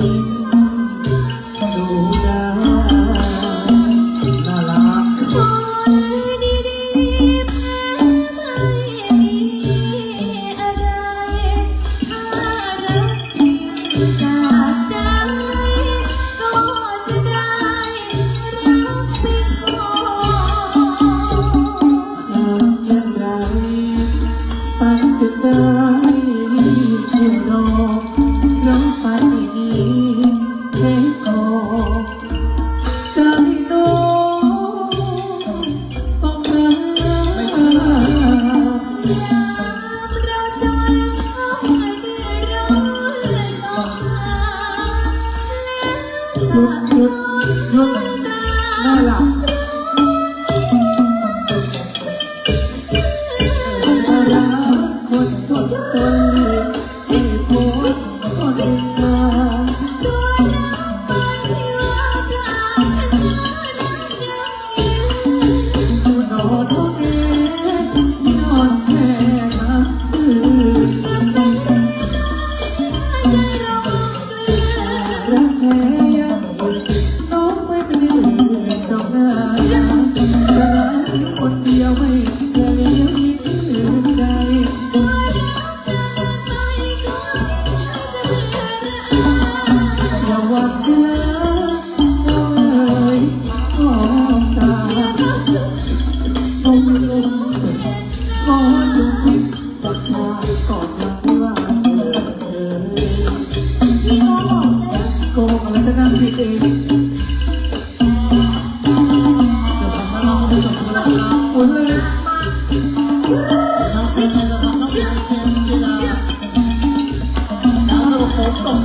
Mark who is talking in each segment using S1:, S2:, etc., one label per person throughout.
S1: นิ่งดูดาน่ารัก
S2: คนดีๆแม้ไม่มีอะไรถ้ารักจริงจากใจก็จะได้รักไปขอ
S1: ขาดอย่างไรฝันจะได้ หยุดหยุดหยุดน่ารัก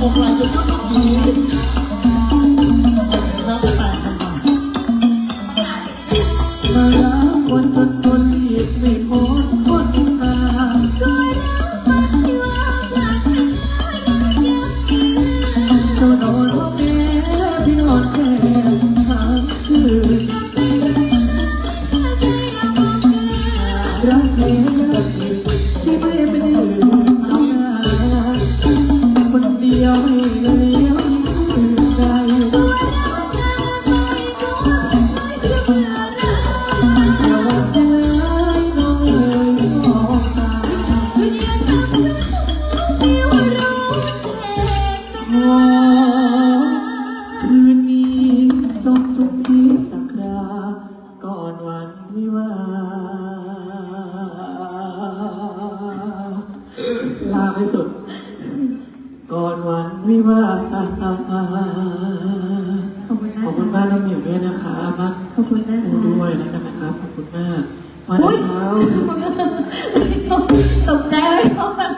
S1: กผ
S3: มไหลจนยุบยีน้ำแตกทำไม
S2: ย
S1: วไม่เลยยังอื่นใดอย่าว่าได้น้องเอ๋ยมองตาขอคืนนี้จงจุกที่สักราก่อนวันวิวาห์ลาไปสุด วันวิวาห์
S2: ขอบคุณ
S1: ขอบคุณมากน้องหมิวด้วยนะคะมาก
S2: ขอบคุณนะ
S1: ดูด้วยนะครับนะครับ ขอบคุณมากมาแต่เช้า
S2: ตกใจเลยเขาแบบ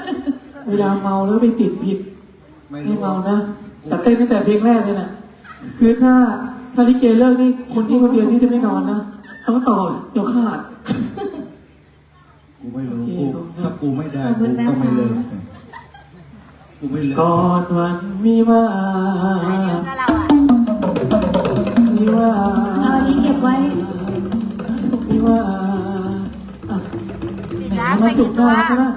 S1: เวลาเมาแล้วไปติดผิด
S3: ไม่
S1: ไม่
S3: รู้
S1: เมานะแต่เต้นตั้งแต่เพลงแรกเลยนะคือถ้าถ้าลิเกเลิกนี่คนที่คนเดียวนี่จะไม่นอนนะต้องต่อเดี๋ยวขาด
S3: กูไม่รู้กูถ้ากูไม่ได้กูก็ไม่เลิก กูไม่เลิก
S1: ก่อนวันมีว่ามีว่า
S2: เอาอันนี้เก็บไว้
S1: มีว่าอะแหมมาจุกหน้าเขานะ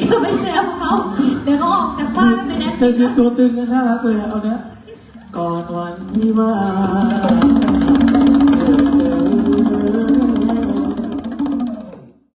S2: อย่าไปแซวเขาเดี๋ยวเขาออกจากบ้านไปนะ
S1: เธอคือตัวตึงนะน่ารักเลยอะเอาเนี้ยก่อนวันมีว่า